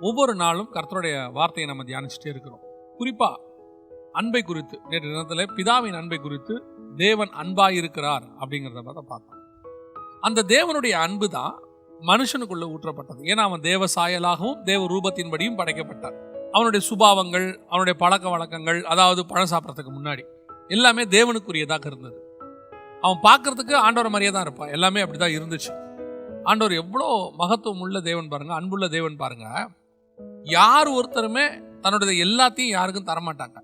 ஒவ்வொரு நாளும் கர்த்தருடைய வார்த்தையை நம்ம தியானிச்சுட்டே இருக்கிறோம். குறிப்பாக அன்பை குறித்து. நேற்று தினத்தில் பிதாவின் அன்பை குறித்து தேவன் அன்பாக இருக்கிறார் அப்படிங்கிறத பார்த்தா பார்த்தோம். அந்த தேவனுடைய அன்பு தான் மனுஷனுக்குள்ள ஊற்றப்பட்டது. ஏன்னா அவன் தேவ சாயலாகவும் தேவ ரூபத்தின்படியும் படைக்கப்பட்டான். அவனுடைய சுபாவங்கள் அவனுடைய பழக்க வழக்கங்கள் அதாவது பழம் சாப்பிட்றதுக்கு முன்னாடி எல்லாமே தேவனுக்குரியதாக இருந்தது. அவன் பார்க்கறதுக்கு ஆண்டவர் மாதிரியே தான் இருப்பான். எல்லாமே அப்படி தான் இருந்துச்சு. ஆண்டவர் எவ்வளோ மகத்துவம் உள்ள தேவன் பாருங்கள் அன்புள்ள தேவன் பாருங்கள் யார் ஒருத்தருமே தன்னுடைய எல்லாத்தையும் யாருக்கும் தரமாட்டாங்க.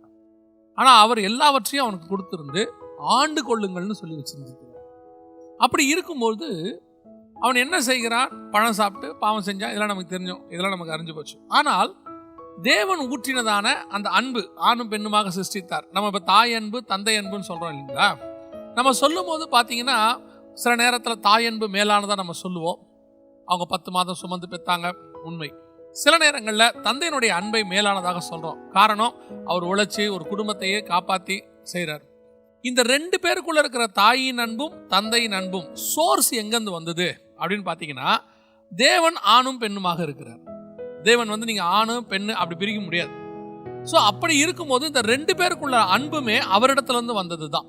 ஆனால் அவர் எல்லாவற்றையும் அவனுக்கு கொடுத்துருந்து ஆண்டு கொள்ளுங்கள்னு சொல்லி வச்சிருந்துருக்கிறார். அப்படி இருக்கும்போது அவன் என்ன செய்கிறான்? பழம் சாப்பிட்டு பாவம் செஞ்சான் இதெல்லாம் நமக்கு தெரிஞ்சோம் இதெல்லாம் நமக்கு அறிஞ்சு போச்சு. ஆனால் தேவன் ஊற்றினதான அந்த அன்பு ஆணும் பெண்ணுமாக சிருஷ்டித்தார். நம்ம இப்போ தாய் அன்பு தந்தை அன்புன்னு சொல்கிறோம் இல்லைங்களா? நம்ம சொல்லும் போது பார்த்தீங்கன்னா சில நேரத்தில் தாய் அன்பு மேலானதாக நம்ம சொல்லுவோம். அவங்க பத்து மாதம் சுமந்து பெற்றாங்க உண்மை. சில நேரங்களில் தந்தையினுடைய அன்பை மேலானதாக சொல்கிறோம் காரணம் அவர் உழைச்சி ஒரு குடும்பத்தையே காப்பாற்றி செய்கிறார் இந்த ரெண்டு பேருக்குள்ள இருக்கிற தாயின் அன்பும் தந்தையின் அன்பும் சோர்ஸ் எங்கேருந்து வந்தது? அப்படின்னு பார்த்தீங்கன்னா தேவன் ஆணும் பெண்ணுமாக இருக்கிறார். தேவன் வந்து நீங்கள் ஆணும் பெண்ணு அப்படி பிரிக்க முடியாது. ஸோ அப்படி இருக்கும்போது இந்த ரெண்டு பேருக்குள்ள அன்புமே அவரிடத்துலேருந்து வந்தது தான்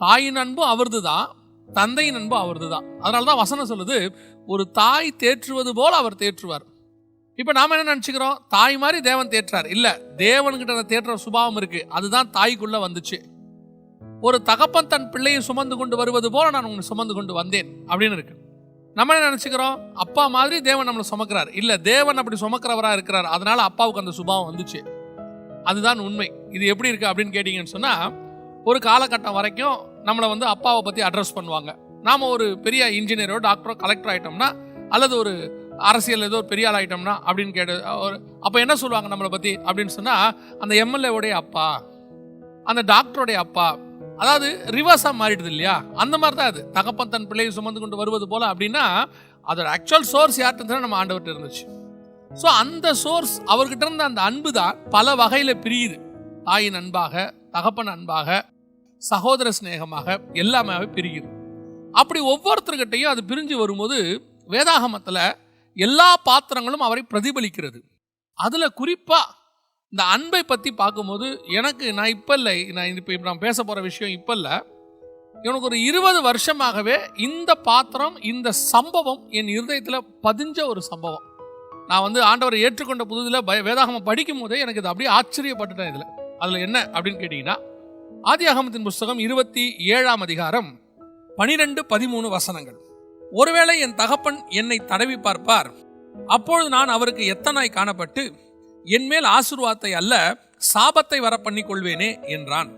தாயின் அன்பு அவரது தான் தந்தையின் அன்பு அவரது தான் அதனால தான் வசனம் சொல்லுது ஒரு தாய் தேற்றுவது போல் அவர் தேற்றுவார். இப்போ நாம் என்ன நினச்சிக்கிறோம்? தாய் மாதிரி தேவன் தேற்றார். இல்லை தேவன்கிட்ட அந்த தேற்ற சுபாவம் இருக்குது அதுதான் தாய்க்குள்ளே வந்துச்சு. ஒரு தகப்பன் தன் பிள்ளையை சுமந்து கொண்டு வருவது போல நான் உங்களை சுமந்து கொண்டு வந்தேன். அப்படின்னு இருக்கு. நம்ம என்ன நினச்சிக்கிறோம்? அப்பா மாதிரி தேவன் நம்மளை சுமக்கிறார். இல்லை தேவன் அப்படி சுமக்கிறவராக இருக்கிறார். அதனால அப்பாவுக்கு அந்த சுபாவம் வந்துச்சு. அதுதான் உண்மை. இது எப்படி இருக்குது அப்படின்னு கேட்டிங்கன்னு சொன்னால் ஒரு காலகட்டம் வரைக்கும் நம்மளை வந்து அப்பாவை பற்றி அட்ரஸ் பண்ணுவாங்க. நாம் ஒரு பெரிய இன்ஜினியரோ டாக்டரோ கலெக்டர் ஆகிட்டோம்னா அல்லது ஒரு அரசியல் ஏதோ ஒரு பெரிய ஆள் ஆகிட்டோம்னா அப்படின்னு கேட்டு ஒரு அப்போ என்ன சொல்லுவாங்க நம்மளை பற்றி அப்படின்னு சொன்னால் அந்த எம்எல்ஏவுடைய அப்பா அந்த டாக்டருடைய அப்பா அதாவது ரிவர்ஸாக மாறிடுது இல்லையா? அந்த மாதிரி தான் அது. தகப்பன் தன் பிள்ளையை சுமந்து கொண்டு வருவது போல் அப்படின்னா அதோட ஆக்சுவல் சோர்ஸ் யார்கிட்ட நம்ம ஆண்டவர்கிட்ட இருந்துச்சு. ஸோ அந்த சோர்ஸ் அவர்கிட்ட இருந்த அந்த அன்பு தான் பல வகையில் பிரியுது. தாயின் அன்பாக தகப்பன் அன்பாக சகோதர சிநேகமாக எல்லாமே பிரியுது. அப்படி ஒவ்வொருத்தர்கிட்டையும் அது பிரிஞ்சு வரும்போது வேதாகமத்தில் எல்லா பாத்திரங்களும் அவரை பிரதிபலிக்கிறது. அதில் குறிப்பாக இந்த அன்பை பற்றி பார்க்கும்போது எனக்கு நான் இப்போ இல்லை நான் இப்போ இப்போ நான் பேச போகிற விஷயம் இப்போ இல்லை. எனக்கு ஒரு இருபது வருஷமாகவே இந்த பாத்திரம் இந்த சம்பவம் என் இருதயத்தில் பதிஞ்ச ஒரு சம்பவம். நான் வந்து ஆண்டவரை ஏற்றுக்கொண்ட புதுதில் பய வேதாகமம் படிக்கும் போதே எனக்கு இது அப்படியே ஆச்சரியப்பட்டுட்டேன் இதில். அதில் என்ன அப்படின்னு கேட்டிங்கன்னா ஆதி அகமத்தின் புஸ்தகம் இருபத்தி ஏழாம் அதிகாரம் பனிரெண்டு பதிமூணு வசனங்கள். ஒருவேளை என் தகப்பன் என்னை தடவி பார்ப்பார். அப்பொழுது நான் அவருக்கு எத்தனாய் காணப்பட்டு என்மேல் ஆசீர்வாதத்தை அல்ல சாபத்தை வர பண்ணி கொள்வேனே என்றான்.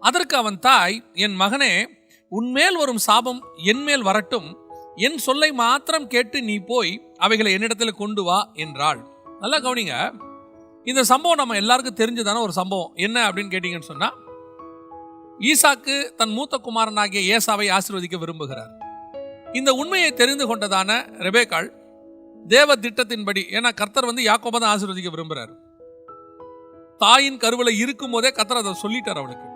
அதற்கு அவன் தாய் என் மகனே உன்மேல் வரும் சாபம் என்மேல் வரட்டும். என் சொல்லை மாத்திரம் கேட்டு நீ போய் அவைகளை என்னிடத்தில் கொண்டு வா என்றாள். நல்லா கவனிங்க. இந்த சம்பவம் நம்ம எல்லாருக்கும் தெரிஞ்சதான ஒரு சம்பவம். என்ன அப்படின்னு கேட்டீங்கன்னு சொன்னா ஈசாக்கு தன் மூத்த குமாரனாகிய ஏசாவை ஆசிர்வதிக்க விரும்புகிறார். இந்த உண்மையை தெரிந்து கொண்டதான ரெபேக்காள் தேவ திட்டத்தின்படி ஏன்னா கர்த்தர் வந்து யாக்கோபை தான் ஆசீர்வதிக்க விரும்புகிறார் தாயின் கருவில் இருக்கும் போதே கர்த்தர் அதை சொல்லிட்டார் அவளுக்கு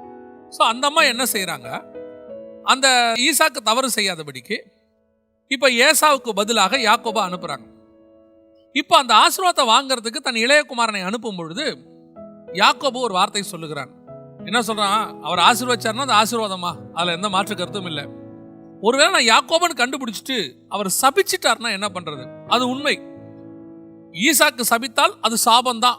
ஸோ அந்த அம்மா என்ன செய்கிறாங்க அந்த ஈசாக்கு தவறு செய்யாதபடிக்கு இப்போ ஏசாவுக்கு பதிலாக யாக்கோபா அனுப்புகிறாங்க இப்போ அந்த ஆசீர்வாதத்தை வாங்குறதுக்கு தன் இளையகுமாரனை அனுப்பும் பொழுது யாக்கோபு ஒரு வார்த்தை சொல்லுகிறான். என்ன சொல்கிறான் அவர் ஆசீர்வச்சார்னா அது ஆசீர்வாதமா அதில் எந்த மாற்று கருத்தும் இல்லை. ஒருவேளை நான் யாக்கோபன் கண்டுபிடிச்சிட்டு அவர் சபிச்சிட்டார்னா என்ன பண்றது? அது உண்மை. ஈசாக்கு சபித்தால் அது சாபம்தான்.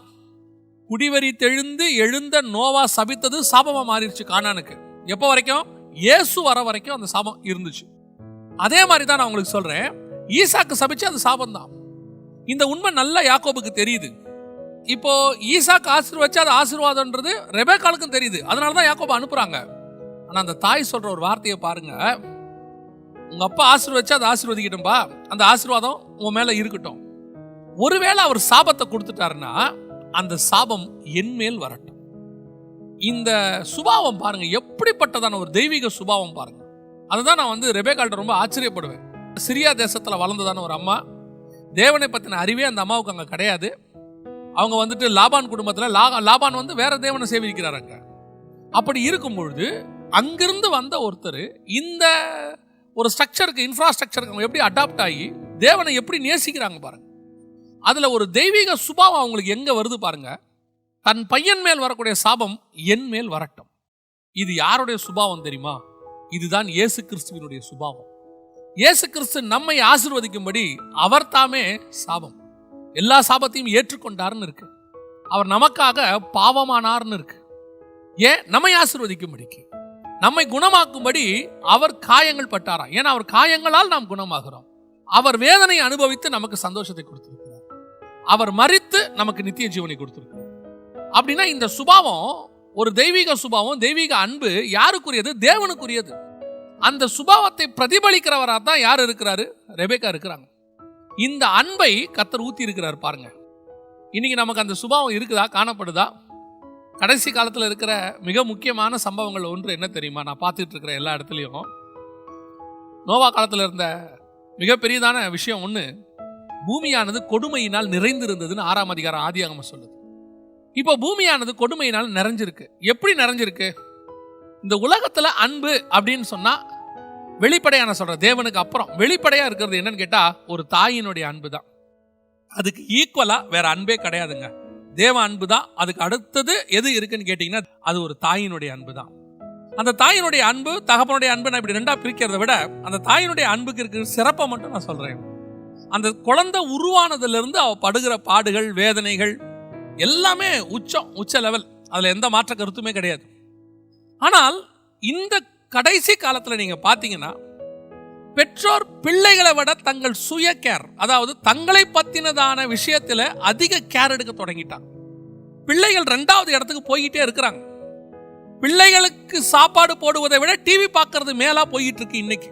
குடிவரி தெழுந்து எழுந்த நோவா சபித்தது சாபமா மாறிடுச்சு காணானுக்கு எப்போ வரைக்கும்? இயேசு வர வரைக்கும் அந்த சாபம் இருந்துச்சு. அதே மாதிரி தான் நான் உங்களுக்கு சொல்றேன். ஈசாக்கு சபிச்சு அது சாபம் தான் இந்த உண்மை நல்லா யாக்கோபுக்கு தெரியுது. இப்போ ஈசாக்கு ஆசீர்வச்சு அது ஆசீர்வாதம்ன்றது ரெபேக்காலுக்கும் தெரியுது. அதனால தான் யாக்கோபு அனுப்புறாங்க. ஆனா அந்த தாய் சொல்ற ஒரு வார்த்தையை பாருங்க. உங்கள் அப்பா ஆசீர்வச்சு அதை ஆசீர்வதிக்கட்டும்பா. அந்த ஆசீர்வாதம் உன் மேலே இருக்கட்டும். ஒருவேளை அவர் சாபத்தை கொடுத்துட்டாருன்னா அந்த சாபம் என் மேல் வரட்டும். இந்த சுபாவம் பாருங்க எப்படிப்பட்டதான ஒரு தெய்வீக சுபாவம் பாருங்க. அதுதான் நான் வந்து ரெபேகால்ட்ட ரொம்ப ஆச்சரியப்படுவேன். சிரியா தேசத்தில் வளர்ந்ததான ஒரு அம்மா. தேவனை பற்றின அறிவே அந்த அம்மாவுக்கு அங்கே கிடையாது. அவங்க வந்துட்டு லாபான் குடும்பத்தில் லா லாபான் வந்து வேற தேவனை சேவிக்கிறாங்க அப்படி இருக்கும் பொழுது அங்கிருந்து வந்த ஒருத்தர் இந்த ஒரு ஸ்ட்ரக்சருக்கு இன்ஃப்ராஸ்ட்ரக்சருக்கு அவங்க எப்படி அடாப்ட் ஆகி தேவனை எப்படி நேசிக்கிறாங்க பாருங்க. அதில் ஒரு தெய்வீக சுபாவம் அவங்களுக்கு எங்கே வருது பாருங்க. தன் பையன் மேல் வரக்கூடிய சாபம் என் மேல் வரட்டும். இது யாருடைய சுபாவம் தெரியுமா? இதுதான் இயேசு கிறிஸ்துவினுடைய சுபாவம். இயேசு கிறிஸ்து நம்மை ஆசிர்வதிக்கும்படி அவர் தாமே சாபம். எல்லா சாபத்தையும் ஏற்றுக்கொண்டார்னு இருக்கு. அவர் நமக்காக பாவமானார்னு இருக்கு. ஏன்? நம்மை ஆசிர்வதிக்கும்படிக்கு. நம்மை குணமாக்கும்படி அவர் காயங்கள் பட்டாராம். ஏன்னா அவர் காயங்களால் நாம் குணமாகிறோம். அவர் வேதனை அனுபவித்து நமக்கு சந்தோஷத்தை கொடுத்திருக்கிறார். அவர் மறித்து நமக்கு நித்திய ஜீவனை கொடுத்திருக்கிறார். அப்படின்னா இந்த சுபாவம் ஒரு தெய்வீக சுபாவம் தெய்வீக அன்பு யாருக்குரியது? தேவனுக்குரியது. அந்த சுபாவத்தை பிரதிபலிக்கிறவராக தான் யார் இருக்கிறாரு? ரெபேக்கா இருக்கிறாங்க. இந்த அன்பை கத்தர் ஊத்தி இருக்கிறார் பாருங்க. இன்னைக்கு நமக்கு அந்த சுபாவம் இருக்குதா? காணப்படுதா? கடைசி காலத்தில் இருக்கிற மிக முக்கியமான சம்பவங்கள் ஒன்று என்ன தெரியுமா? நான் பார்த்துட்டு இருக்கிற எல்லா இடத்துலையும். நோவா காலத்தில் இருந்த மிகப்பெரியதான விஷயம் ஒன்று பூமியானது கொடுமையினால் நிறைந்திருந்ததுன்னு ஆறாம் அதிகாரம் ஆதியாகம சொல்லுது. இப்போ பூமியானது கொடுமையினால் நிறைஞ்சிருக்கு. எப்படி நிறைஞ்சிருக்கு? இந்த உலகத்தில் அன்பு அப்படின்னு சொன்னால் வெளிப்படையான சொல்கிற தேவனுக்கு அப்புறம். வெளிப்படையாக இருக்கிறது என்னன்னு கேட்டால் ஒரு தாயினுடைய அன்பு தான் அதுக்கு ஈக்குவலாக வேற அன்பே கிடையாதுங்க. தேவ அன்பு தான் அதுக்கு அடுத்தது எது இருக்குன்னு கேட்டிங்கன்னா அது ஒரு தாயினுடைய அன்பு தான் அந்த தாயினுடைய அன்பு தகப்பனுடைய அன்பு நான் இப்படி ரெண்டாக பிரிக்கிறத விட அந்த தாயினுடைய அன்புக்கு இருக்கிற சிறப்பை மட்டும் நான் சொல்கிறேன் அந்த குழந்தை உருவானதுலேருந்து அவள் படுகிற பாடுகள் வேதனைகள் எல்லாமே உச்சம் உச்ச லெவல் அதில் எந்த மாற்ற கருத்துமே கிடையாது. ஆனால் இந்த கடைசி காலத்தில் நீங்கள் பார்த்தீங்கன்னா பெற்றோர் பிள்ளைகளை விட தங்கள் சுய கேர் அதாவது தங்களை பத்தினதான விஷயத்தில் அதிக கேர் எடுக்க தொடங்கிட்டாங்க. பிள்ளைகள் ரெண்டாவது இடத்துக்கு போய்கிட்டே இருக்கிறாங்க. பிள்ளைகளுக்கு சாப்பாடு போடுவதை விட டிவி பார்க்கறது மேலா போயிட்டு இருக்கு இன்னைக்கு.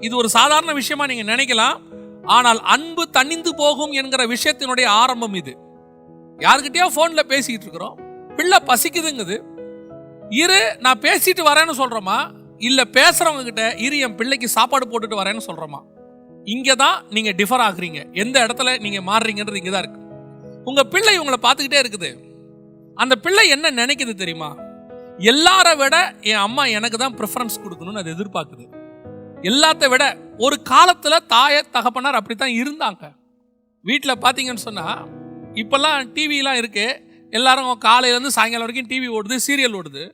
இது ஒரு சாதாரண விஷயமா நீங்க நினைக்கலாம். ஆனால் அன்பு தணிந்து போகும் என்கிற விஷயத்தினுடைய ஆரம்பம் இது. யாருக்கிட்டயோ ஃபோனில் பேசிக்கிட்டு இருக்கிறோம். பிள்ளை பசிக்குதுங்குது. இரு நான் பேசிட்டு வரேன்னு சொல்றோமா இல்லை பேசுகிறவங்க கிட்ட இரு என் பிள்ளைக்கு சாப்பாடு போட்டுட்டு வரேன்னு சொல்கிறோமா இங்கே தான் நீங்கள் டிஃபர் ஆகுறீங்க. எந்த இடத்துல நீங்கள் மாறுறீங்கன்றது இங்கே தான் இருக்குது உங்கள் பிள்ளை உங்களை பார்த்துக்கிட்டே இருக்குது. அந்த பிள்ளை என்ன நினைக்குது தெரியுமா? எல்லார விட என் அம்மா எனக்கு தான் ப்ரிஃபரன்ஸ் கொடுக்கணும்னு அது எதிர்பார்க்குது. எல்லாத்த விட ஒரு காலத்தில் தாய தகப்பனார் அப்படித்தான் இருந்தாங்க. வீட்டில் பார்த்தீங்கன்னு சொன்னால் இப்போல்லாம் டிவிலாம் இருக்குது எல்லாரும் காலையிலேருந்து சாயங்காலம் வரைக்கும் டிவி ஓடுது சீரியல் ஓடுது.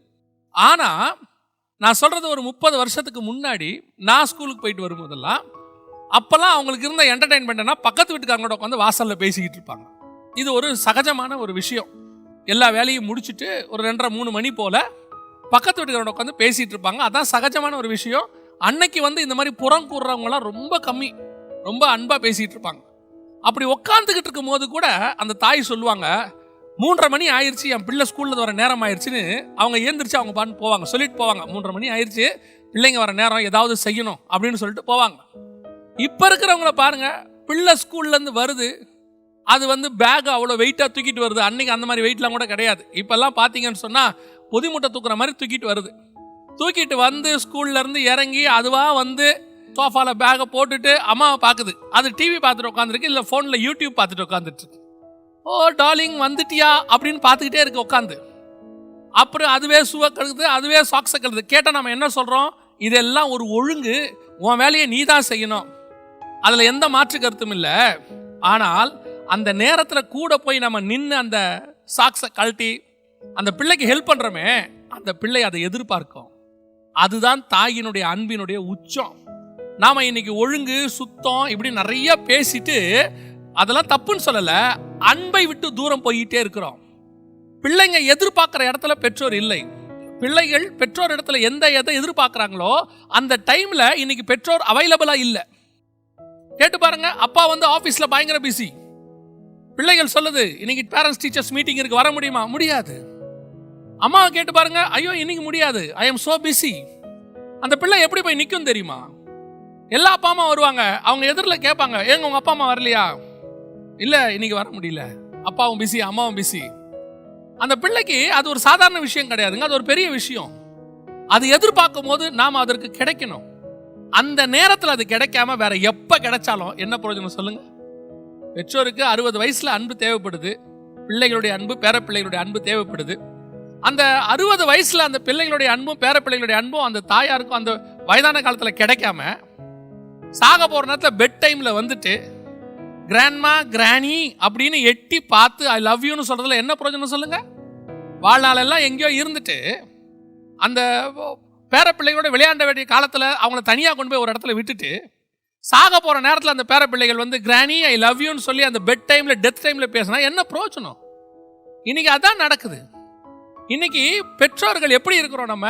ஆனால் நான் சொல்கிறது ஒரு முப்பது வருஷத்துக்கு முன்னாடி நான் ஸ்கூலுக்கு போயிட்டு வரும்போதெல்லாம் அப்போல்லாம் அவங்களுக்கு இருந்த என்டர்டைன்மெண்ட்னா பக்கத்து வீட்டுக்காரங்களோட உட்காந்து வாசலில் பேசிக்கிட்டு இருப்பாங்க. இது ஒரு சகஜமான ஒரு விஷயம். எல்லா வேலையும் முடிச்சுட்டு ஒரு ரெண்டரை மூணு மணி போல் பக்கத்து வீட்டுக்காரோட உட்காந்து பேசிகிட்டு இருப்பாங்க. அதான் சகஜமான ஒரு விஷயம். அன்னைக்கு வந்து இந்த மாதிரி புறம் கூறுறவங்களாம் ரொம்ப கம்மி. ரொம்ப அன்பாக பேசிகிட்டு இருப்பாங்க. அப்படி உட்காந்துக்கிட்டு இருக்கும் போது கூட அந்த தாய் சொல்லுவாங்க மூன்றரை மணி ஆயிடுச்சு என் பிள்ளை ஸ்கூலில் வர நேரம் ஆயிடுச்சுன்னு அவங்க எழுந்திரிச்சு அவங்க பாட்டு போவாங்க சொல்லிட்டு போவாங்க. மூன்றரை மணி ஆயிடுச்சு பிள்ளைங்க வர நேரம் ஏதாவது செய்யணும் அப்படின்னு சொல்லிட்டு போவாங்க. இப்போ இருக்கிறவங்கள பாருங்க பிள்ளை ஸ்கூல்லேருந்து வருது அது வந்து பேக் அவ்வளோ வெயிட்டாக தூக்கிட்டு வருது. அன்னைக்கு அந்த மாதிரி வெயிட்லாம் கூட கிடையாது. இப்போல்லாம் பார்த்தீங்கன்னு சொன்னால் பொதிமுட்டை தூக்குற மாதிரி தூக்கிட்டு வருது. தூக்கிட்டு வந்து ஸ்கூல்லேருந்து இறங்கி அதுவாக வந்து சோஃபாவில் பேக்கை போட்டுட்டு அம்மாவை பார்க்குது அது டிவி பார்த்துட்டு உட்காந்துருக்கு இல்லை ஃபோனில் யூடியூப் பார்த்துட்டு உட்காந்துட்டு ஓ டார்லிங் வந்துட்டியா? அப்படின்னு பார்த்துக்கிட்டே இருக்கு உட்காந்து அப்புறம் அதுவே சுவை கழுகுது அதுவே சாக்ஸை கழுது கேட்டால் நம்ம என்ன சொல்கிறோம் இதெல்லாம் ஒரு ஒழுங்கு. உன் வேலையை நீ தான் செய்யணும். அதில் எந்த மாற்று கருத்தும் இல்லை. ஆனால் அந்த நேரத்தில் கூட போய் நம்ம நின்று அந்த சாக்ஸை கழட்டி அந்த பிள்ளைக்கு ஹெல்ப் பண்ணுறோமே அந்த பிள்ளை அதை எதிர்பார்க்கும். அதுதான் தாயினுடைய அன்பினுடைய உச்சம். நாம் இன்னைக்கு ஒழுங்கு சுத்தம் இப்படி நிறைய பேசிட்டு அதெல்லாம் தப்புன்னு சொல்லலை. அன்பை விட்டு தூரம் போயிட்டே இருக்கிறோம். பிள்ளைங்க எதிர்பார்க்குற இடத்துல பெற்றோர் இல்லை. பிள்ளைகள் பெற்றோர் இடத்துல எந்த எதை எதிர்பார்க்குறாங்களோ அந்த டைமில் இன்னைக்கு பெற்றோர் அவைலபிளாக இல்லை. கேட்டு பாருங்க அப்பா வந்து ஆஃபீஸில் பயங்கர பிஸி பிள்ளைகள் சொல்லுது இன்னைக்கு பேரண்ட்ஸ் டீச்சர்ஸ் மீட்டிங் இருக்கு வர முடியுமா? முடியாது. அம்மாவை கேட்டு பாருங்க ஐயோ இன்னைக்கு முடியாது. ஐ எம் சோ பிஸி அந்த பிள்ளை எப்படி போய் நிற்கும் தெரியுமா? எல்லா அப்பா அம்மா வருவாங்க. அவங்க எதிரில் கேட்பாங்க ஏங்க உங்கள் அப்பா அம்மா வரலையா? இல்லை இன்னைக்கு வர முடியல. அப்பாவும் பிஸி அம்மாவும் பிஸி அந்த பிள்ளைக்கு அது ஒரு சாதாரண விஷயம் கிடையாதுங்க அது ஒரு பெரிய விஷயம். அது எதிர்பார்க்கும் போது நாம் அதற்கு கிடைக்கணும். அந்த நேரத்தில் அது கிடைக்காம வேற எப்போ கிடைச்சாலும் என்ன பிரயோஜனம் சொல்லுங்க? பெற்றோருக்கு அறுபது வயசில் அன்பு தேவைப்படுது. பிள்ளைகளுடைய அன்பு பேரப்பிள்ளைகளுடைய அன்பு தேவைப்படுது. அந்த அறுபது வயசில் அந்த பிள்ளைகளுடைய அன்பும் பேரப்பிள்ளைகளுடைய அன்பும் அந்த தாயாருக்கும் அந்த வயதான காலத்தில் கிடைக்காம சாக போகிற நேரத்தில் பெட் டைமில் வந்துட்டு கிராண்ட்மா கிராணி அப்படின்னு எட்டி பார்த்து ஐ லவ் யூன்னு சொல்கிறதுல என்ன பிரயோஜனம் சொல்லுங்கள் வாழ்நாளெல்லாம் எங்கேயோ இருந்துட்டு அந்த பேரப்பிள்ளைகளோட விளையாண்ட வேண்டிய காலத்தில் அவங்கள தனியாக கொண்டு போய் ஒரு இடத்துல விட்டுட்டு சாக போகிற நேரத்தில் அந்த பேரப்பிள்ளைகள் வந்து கிராணி ஐ லவ் யூன்னு சொல்லி அந்த பெட் டைமில் டெத் டைமில் பேசினா என்ன பிரோச்சனம் இன்னைக்கு அதான் நடக்குது. இன்னைக்கு பெற்றோர்கள் எப்படி இருக்கிறோம் நம்ம?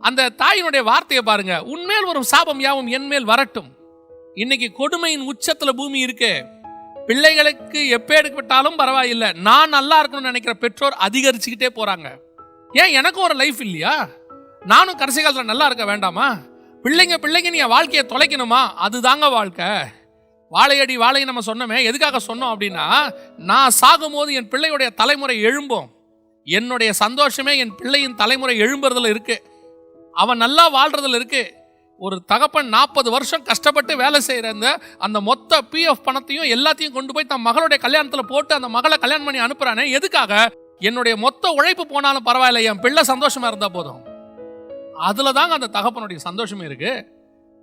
அந்த தாயினுடைய வார்த்தையை பாருங்கள் உன்மேல் வரும் சாபம் யாவும் என் மேல் வரட்டும். இன்னைக்கு கொடுமையின் உச்சத்துல பூமி இருக்கு. பிள்ளைகளுக்கு எப்பேடுப்பட்டாலும் பரவாயில்லை. நான் நல்லா இருக்கணும்னு நினைக்கிற பெற்றோர் அதிகரிச்சுக்கிட்டே போறாங்க. ஏன் எனக்கும் ஒரு லைஃப் இல்லையா? நானும் கடைசி காலத்தில் நல்லா இருக்க வேண்டாமா? பிள்ளைங்க பிள்ளைங்க நீ என் வாழ்க்கையை தொலைக்கணுமா? அதுதாங்க வாழ்க்கை. வாழையடி வாழை நம்ம சொன்னோமே எதுக்காக சொன்னோம் அப்படின்னா நான் சாகும்போது என் பிள்ளையுடைய தலைமுறை எழும்பும். என்னுடைய சந்தோஷமே என் பிள்ளையின் தலைமுறை எழும்புறதுல இருக்கு. அவன் நல்லா வாழ்றதுல இருக்கு. ஒரு தகப்பன் நாற்பது வருஷம் கஷ்டப்பட்டு வேலை செய்கிற அந்த அந்த மொத்த பிஎஃப் பணத்தையும் எல்லாத்தையும் கொண்டு போய் தன் மகளுடைய கல்யாணத்தில் போட்டு அந்த மகளை கல்யாணம் பண்ணி அனுப்புறானே எதுக்காக? என்னுடைய மொத்த உழைப்பு போனாலும் பரவாயில்ல என் பிள்ளை சந்தோஷமாக இருந்தால் போதும். அதில் தாங்க அந்த தகப்பனுடைய சந்தோஷமே இருக்கு.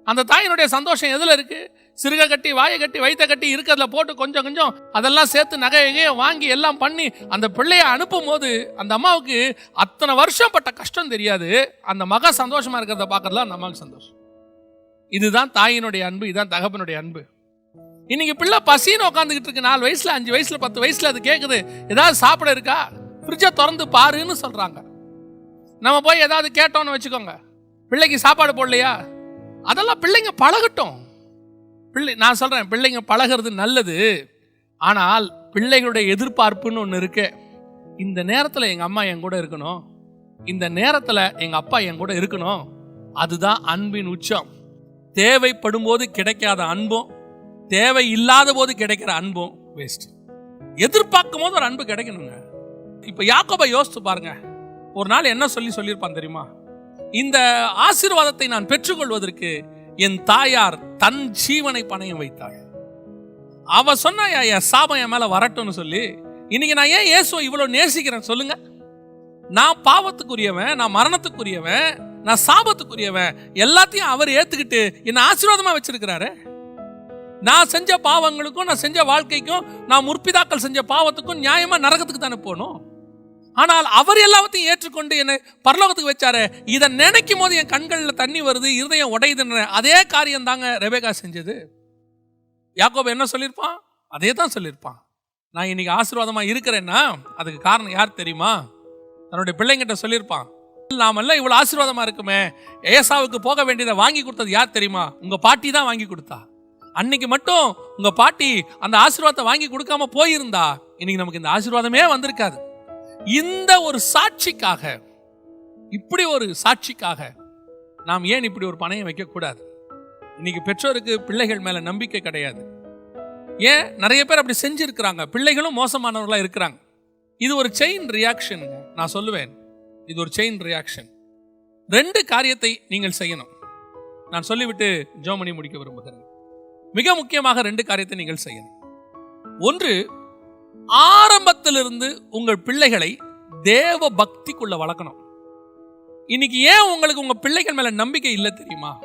அந்த தாயினுடைய சந்தோஷம் எதில் இருக்கு? சிறுக கட்டி வாயை கட்டி வைத்த கட்டி இருக்கிறதுல போட்டு கொஞ்சம் கொஞ்சம் அதெல்லாம் சேர்த்து நகையை வாங்கி எல்லாம் பண்ணி அந்த பிள்ளைய அனுப்பும் போது அந்த அம்மாவுக்கு அத்தனை வருஷம் பட்ட கஷ்டம் தெரியாது. அந்த மக சந்தோஷமா இருக்கிறத பார்க்கறதுல அந்த அம்மாவுக்கு சந்தோஷம். இதுதான் தாயினுடைய அன்பு இதுதான் தகப்பனுடைய அன்பு. இன்னைக்கு பிள்ளை பசின்னு உட்காந்துக்கிட்டு இருக்கு நாலு வயசுல அஞ்சு வயசுல பத்து வயசுல அது கேட்குது ஏதாவது சாப்பிட இருக்கா? ஃப்ரிட்ஜை திறந்து பாருன்னு சொல்றாங்க. நம்ம போய் ஏதாவது கேட்டோம்னு வச்சுக்கோங்க. பிள்ளைக்கு சாப்பாடு போடலையா? அதெல்லாம் பிள்ளைங்க பழகட்டும். பிள்ளை நான் சொல்றேன் பிள்ளைங்க பழகிறது நல்லது. ஆனால் பிள்ளைகளுடைய எதிர்பார்ப்புன்னு ஒன்று இருக்கு. இந்த நேரத்தில் எங்கள் அம்மா என் கூட இருக்கணும். இந்த நேரத்தில் எங்கள் அப்பா என் கூட இருக்கணும். அதுதான் அன்பின் உச்சம். தேவைப்படும் போது கிடைக்காத அன்பும் தேவை இல்லாத போது கிடைக்கிற அன்பும் வேஸ்ட் எதிர்பார்க்கும் போது ஒரு அன்பு கிடைக்கணுங்க. இப்போ யாக்கோபை யோசித்து பாருங்க. ஒரு நாள் என்ன சொல்லி சொல்லியிருப்பான் தெரியுமா? இந்த ஆசீர்வாதத்தை நான் பெற்றுக்கொள்வதற்கு என் தாயார் தன் ஜீவனை பணையம் வைத்தாள். அவ சொன்னா என் சாபம் என் மேலே வரட்டும்னு சொல்லி இன்னைக்கு நான் ஏன் இயேசுவை இவ்வளோ நேசிக்கிறேன் சொல்லுங்க? நான் பாவத்துக்குரியவன் நான் மரணத்துக்குரியவன் நான் சாபத்துக்குரியவன். எல்லாத்தையும் அவர் ஏற்றுக்கிட்டு என்னை ஆசீர்வாதமாக வச்சிருக்கிறாரு. நான் செஞ்ச பாவங்களுக்கும் நான் செஞ்ச வாழ்க்கைக்கும் நான் முற்பிதாக்கள் செஞ்ச பாவத்துக்கும் நியாயமாக நரகத்துக்கு தானே போகணும். ஆனால் அவர் எல்லாத்தையும் ஏற்றுக்கொண்டு என்னை பரலோகத்துக்கு வச்சாரு. இதை நினைக்கும் போது என் கண்களில் தண்ணி வருது இருதயம் உடையுதுன்ற அதே காரியம் தாங்க ரெபேகா செஞ்சது. யாக்கோப் என்ன சொல்லியிருப்பான்? அதே தான் சொல்லியிருப்பான். நான் இன்னைக்கு ஆசீர்வாதமாக இருக்கிறேன்னா அதுக்கு காரணம் யார் தெரியுமா? தன்னுடைய பிள்ளைங்கிட்ட சொல்லியிருப்பான். நாமெல்லாம் இவ்வளோ ஆசீர்வாதமாக இருக்குமே. ஏசாவுக்கு போக வேண்டியதை வாங்கி கொடுத்தது யார் தெரியுமா? உங்கள் பாட்டி தான் வாங்கி கொடுத்தா. அன்னைக்கு மட்டும் உங்கள் பாட்டி அந்த ஆசீர்வாதத்தை வாங்கி கொடுக்காம போயிருந்தா இன்னைக்கு நமக்கு இந்த ஆசீர்வாதமே வந்திருக்காது. இந்த ஒரு சாட்சிக்காக இப்படி ஒரு சாட்சிக்காக நாம் ஏன் இப்படி ஒரு பணையம் வைக்கக்கூடாது? இன்னைக்கு பெற்றோருக்கு பிள்ளைகள் மேலே நம்பிக்கை கிடையாது. ஏன்? நிறைய பேர் அப்படி செஞ்சுருக்கிறாங்க. பிள்ளைகளும் மோசமானவர்களாக இருக்கிறாங்க. இது ஒரு செயின் ரியாக்ஷன் நான் சொல்லுவேன். இது ஒரு செயின் ரியாக்ஷன் ரெண்டு காரியத்தை நீங்கள் செய்யணும். நான் சொல்லிவிட்டு ஜோமணி முடிக்க விரும்புகிறேன். மிக முக்கியமாக ரெண்டு காரியத்தை நீங்கள் செய்யணும். ஒன்று ஆரம்பத்திலிருந்து உங்கள் பிள்ளைகளை தேவ பக்திக்குள்ள வளர்க்கணும். இன்னைக்கு ஏன் உங்களுக்கு உங்க பிள்ளைகள் மேல நம்பிக்கை இல்லை தெரியுமா?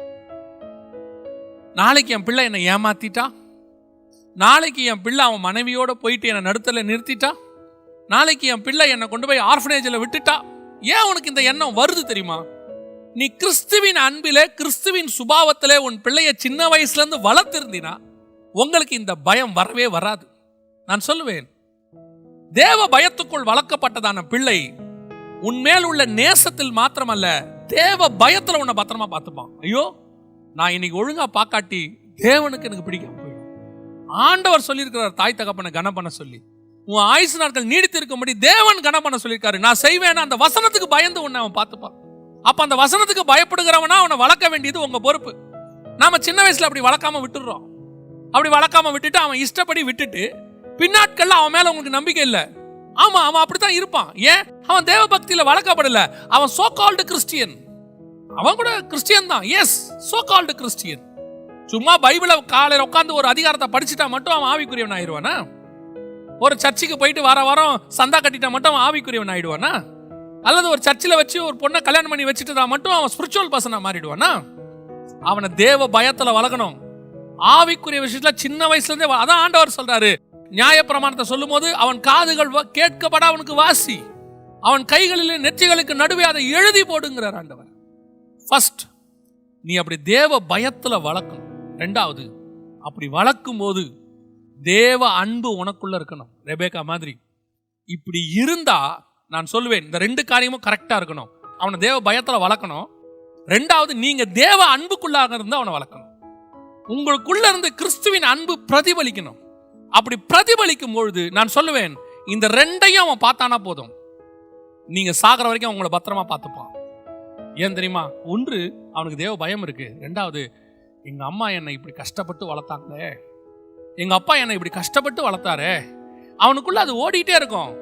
நாளைக்கு என் பிள்ளை என்னை ஏமாத்திட்டா? நாளைக்கு என் பிள்ளை அவன் மனைவியோட போயிட்டு என்னை நடுத்தல நிறுத்திட்டா? நாளைக்கு என் பிள்ளை என்னை கொண்டு போய் ஆர்ஃபனேஜில் விட்டுட்டா? ஏன் உனக்கு இந்த எண்ணம் வருது தெரியுமா? நீ கிறிஸ்துவின் அன்பிலே கிறிஸ்துவின் சுபாவத்தில் உன் பிள்ளைய சின்ன வயசுல இருந்து வளர்த்திருந்தீனா உங்களுக்கு இந்த பயம் வரவே வராது. நான் சொல்லுவேன் தேவ பயத்துக்குள் வளர்க்கப்பட்டதான பிள்ளை உன்மேல் உள்ள நேசத்தில் மாத்திரமல்ல தேவ பயத்துல உன்னை பத்திரமா பார்த்துப்பான். ஐயோ நான் இன்னைக்கு ஒழுங்கா பாக்காட்டி தேவனுக்கு எனக்கு பிடிக்காம போயிடும். ஆண்டவர் சொல்லியிருக்கிறார் தாய் தகப்பனை கனம் பண்ண சொல்லி. உன் ஆயுசு நாட்கள் நீடித்து இருக்கும்படி தேவன் கனம் பண்ண சொல்லியிருக்காரு. நான் செய்வேன்? அந்த வசனத்துக்கு பயந்து உன்னை அவன் பார்த்துப்பான். அப்ப அந்த வசனத்துக்கு பயப்படுகிறவனா அவனை வளர்க்க வேண்டியது உங்க பொறுப்பு. நாம சின்ன வயசுல அப்படி வளர்க்காம விட்டுடுறோம். அப்படி வளர்க்காம விட்டுட்டு அவன் இஷ்டப்படி விட்டுட்டு பின்னாட்கள்ல அவன் மேல உங்களுக்கு நம்பிக்கை இல்லை. ஆமா அவன் அப்படித்தான் இருப்பான். ஏன்? அவன் தேவ பக்தியில வளர்க்கப்படல. அவன் சோ கால்டு கிறிஸ்டியன் அவன் கூட கிறிஸ்டியன் தான். எஸ் சோ கால்டு கிறிஸ்டியன் சும்மா பைபிளை காலையில் உட்காந்து ஒரு அதிகாரத்தை படிச்சுட்டா மட்டும் அவன் ஆவிக்குரியவன் ஆயிடுவானா ஒரு சர்ச்சுக்கு போயிட்டு வார வாரம் சந்தா கட்டிட்டா மட்டும் அவன் ஆவிக்குரியவன் ஆயிடுவானா? அல்லது ஒரு சர்ச்சில் வச்சு ஒரு பொண்ணை கல்யாணம் பண்ணி வச்சுட்டு மட்டும் அவன் ஸ்பிரிச்சுவல் பர்சனாக மாறிடுவானா? அவனை தேவ பயத்தில் வளர்க்கணும். ஆவிக்குரிய விஷயத்துல சின்ன வயசுலேருந்தே அதான் ஆண்டவர் சொல்றாரு. நியாயப்பிரமாணத்தை சொல்லும்போது அவன் காதுகள் வ- கேட்கப்பட அவனுக்கு வாசி. அவன் கைகளில் நெற்றிகளுக்கு நடுவே அதை எழுதி போடுங்கிறார் ஆண்டவர். ஃபர்ஸ்ட் நீ அப்படி தேவ பயத்தில் வளர்க்கணும். ரெண்டாவது அப்படி வளர்க்கும் போது தேவ அன்பு உனக்குள்ள இருக்கணும் ரெபேக்கா மாதிரி. இப்படி இருந்தா நான் சொல்லுவேன் இந்த ரெண்டு காரியமும் கரெக்டா இருக்கணும். அவனை தேவ பயத்துல வளர்க்கணும். ரெண்டாவது நீங்க தேவ அன்புக்குள்ளாக இருந்து அவனை வளர்க்கணும். உங்களுக்குள்ள இருந்து கிறிஸ்துவின் அன்பு பிரதிபலிக்கணும். அப்படி பிரதிபலிக்கும் பொழுது நான் சொல்லுவேன் இந்த ரெண்டையும் அவன் பார்த்தானா போதும். நீங்க சாகிற வரைக்கும் அவங்கள பத்திரமா பார்த்துப்பான். ஏன் தெரியுமா? ஒன்று அவனுக்கு தேவ பயம் இருக்கு. ரெண்டாவது எங்க அம்மா என்னை இப்படி கஷ்டப்பட்டு வளர்த்தாங்களே. எங்க அப்பா என்னை இப்படி கஷ்டப்பட்டு வளர்த்தாரே. அவனுக்குள்ள அது ஓடிட்டே இருக்கும்.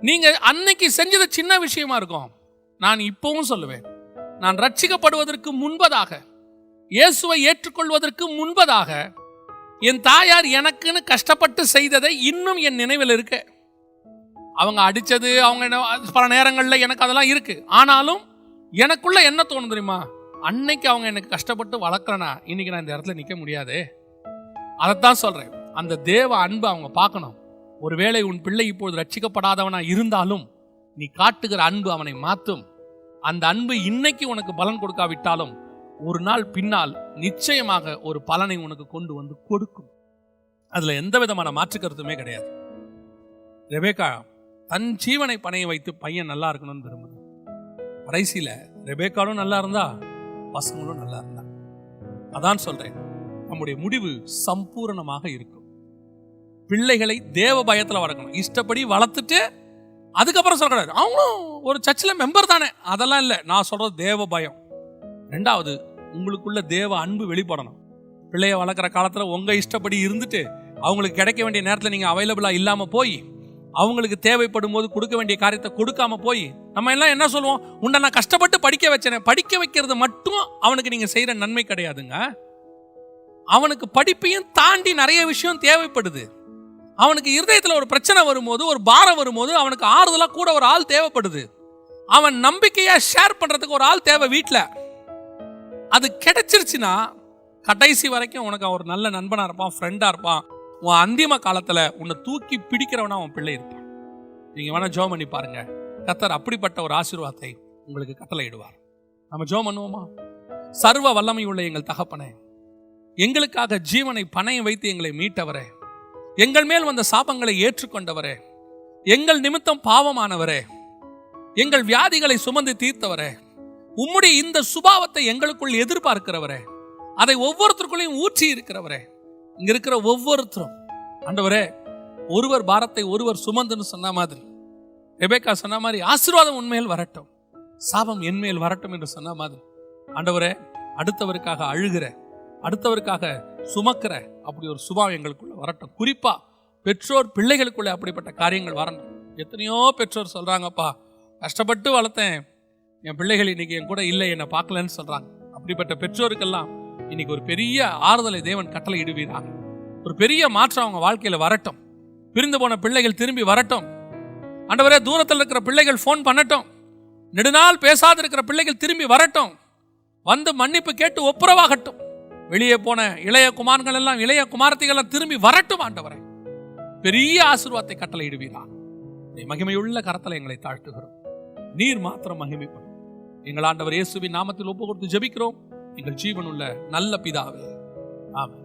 நீங்க அன்னைக்கு செஞ்சது சின்ன விஷயமா இருக்கும். நான் இப்பவும் சொல்லுவேன். நான் ரட்சிக்கப்படுவதற்கு முன்பதாக இயேசுவை ஏற்றுக்கொள்வதற்கு முன்பதாக என் தாயார் எனக்குன்னு கஷ்டப்பட்டு செய்ததை இன்னும் என் நினைவில் இருக்கு. அவங்க அடிச்சது அவங்க என்ன- பல நேரங்களில் எனக்கு அதெல்லாம் இருக்கு. ஆனாலும் எனக்குள்ள என்ன தோணும் தெரியுமா? அன்னைக்கு அவங்க எனக்கு கஷ்டப்பட்டு வளர்க்குறேனா இன்னைக்கு நான் இந்த இடத்துல நிற்க முடியாதே. அதைத்தான் சொல்றேன். அந்த தேவ அன்பை அவங்க பார்க்கணும். ஒருவேளை உன் பிள்ளை இப்பொழுது ரட்சிக்கப்படாதவனா இருந்தாலும் நீ காட்டுகிற அன்பு அவனை மாற்றும் அந்த அன்பு இன்னைக்கு உனக்கு பலன் கொடுக்காவிட்டாலும் ஒரு நாள் பின்னால் நிச்சயமாக ஒரு பலனை உனக்கு கொண்டு வந்து கொடுக்கும். அதுல எந்த விதமான மாற்று கருத்துமே கிடையாது. ரெபேக்கா தன் ஜீவனை பணைய வைத்து பையன் நல்லா இருக்கணும்னு விரும்புது கடைசியில ரெபேக்காலும் நல்லா இருந்தா பசங்களும் நல்லா இருந்தா. அதான் சொல்றேன். நம்முடைய முடிவு சம்பூரணமாக இருக்கும். பிள்ளைகளை தேவ பயத்தில் வளர்க்கணும். இஷ்டப்படி வளர்த்துட்டு அதுக்கப்புறம் சொல்லக்கூடாது. அவங்களும் ஒரு சர்ச்சில் மெம்பர் தானே. அதெல்லாம் இல்லை. நான் சொல்கிறது தேவ பயம். ரெண்டாவது உங்களுக்குள்ள தேவ அன்பு வெளிப்படணும். பிள்ளைய வளர்க்குற காலத்தில் உங்கள் இஷ்டப்படி இருந்துட்டு அவங்களுக்கு கிடைக்க வேண்டிய நேரத்தில் நீங்கள் அவைலபிளாக இல்லாமல் போய் அவங்களுக்கு தேவைப்படும் போது கொடுக்க வேண்டிய காரியத்தை கொடுக்காம போய் நம்ம எல்லாம் என்ன சொல்லுவோம்? உன்னை நான் கஷ்டப்பட்டு படிக்க வச்சேனே. படிக்க வைக்கிறது மட்டும் அவனுக்கு நீங்கள் செய்கிற நன்மை கிடையாதுங்க. அவனுக்கு படிப்பையும் தாண்டி நிறைய விஷயம் தேவைப்படுது. அவனுக்கு இருதயத்தில் ஒரு பிரச்சனை வரும்போது ஒரு பாரம் வரும்போது அவனுக்கு ஆறுதலாக கூட ஒரு ஆள் தேவைப்படுது. அவன் நம்பிக்கையாக ஷேர் பண்ணுறதுக்கு ஒரு ஆள் தேவை வீட்டில் அது கிடைச்சிருச்சுன்னா கடைசி வரைக்கும் உனக்கு அவர் ஒரு நல்ல நண்பனாக இருப்பான் ஃப்ரெண்டாக இருப்பான். உன் அந்திம காலத்தில் உன்னை தூக்கி பிடிக்கிறவனா உன் பிள்ளை இருப்பான். நீங்கள் வேணால் ஜோம் பண்ணி பாருங்க. கத்தர் அப்படிப்பட்ட ஒரு ஆசீர்வாதத்தை உங்களுக்கு கட்டளையிடுவார். நம்ம ஜோம் பண்ணுவோமா? சர்வ வல்லமை உள்ள எங்கள் தகப்பனே எங்களுக்காக ஜீவனை பணையம் வைத்து எங்களை மீட்டவரே. எங்கள் மேல் வந்த சாபங்களை ஏற்றுக்கொண்டவரே. எங்கள் நிமித்தம் பாவமானவரே. எங்கள் வியாதிகளை சுமந்து தீர்த்தவரே. உம்முடைய இந்த சுபாவத்தை எங்களுக்குள் எதிர்பார்க்கிறவரே. அதை ஒவ்வொருத்தருக்குள்ளேயும் ஊற்றி இருக்கிறவரே. இங்க இருக்கிற ஒவ்வொருத்தரும். ஆண்டவரே ஒருவர் பாரத்தை ஒருவர் சுமந்துன்னு சொன்ன மாதிரி. ரெபேக்கா சொன்ன மாதிரி ஆசீர்வாதம் உண்மையில் வரட்டும். சாபம் என்மேல் வரட்டும் என்று சொன்ன மாதிரி. ஆண்டவரே அடுத்தவருக்காக அழுகிற அடுத்தவருக்காக சுமக்கிற அப்படி ஒரு சுபாவம் எங்களுக்குள்ள வரட்டும். குறிப்பாக பெற்றோர் பிள்ளைகளுக்குள்ள அப்படிப்பட்ட காரியங்கள் வரணும். எத்தனையோ பெற்றோர் சொல்கிறாங்கப்பா கஷ்டப்பட்டு வளர்த்தேன். என் பிள்ளைகள் இன்னைக்கு என் கூட இல்லை என்னை பார்க்கலன்னு சொல்கிறாங்க அப்படிப்பட்ட பெற்றோருக்கெல்லாம் இன்னைக்கு ஒரு பெரிய ஆறுதலை தேவன் கட்டளை இடுவீராங்க ஒரு பெரிய மாற்றம் அவங்க வாழ்க்கையில் வரட்டும். பிரிந்து போன பிள்ளைகள் திரும்பி வரட்டும். ஆண்டவரே தூரத்தில் இருக்கிற பிள்ளைகள் ஃபோன் பண்ணட்டும். நெடுநாள் பேசாதிருக்கிற பிள்ளைகள் திரும்பி வரட்டும். வந்து மன்னிப்பு கேட்டு ஒப்புரவாகட்டும். வெளியே போன இளைய குமார்கள் எல்லாம் இளைய குமாரத்திகள் எல்லாம் திரும்பி வரட்டும் ஆண்டவரை. பெரிய ஆசீர்வாதத்தை கட்டளையிடுவீரா. மகிமையுள்ள கரத்தில் எங்களை தாழ்த்துகிறோம். நீர் மாத்திரம் மகிமைப்படும். எங்கள் ஆண்டவர் இயேசுவின் நாமத்தில் ஒப்பு கொடுத்து ஜெபிக்கிறோம். எங்கள் ஜீவனுள்ள நல்ல பிதாவே. ஆமாம்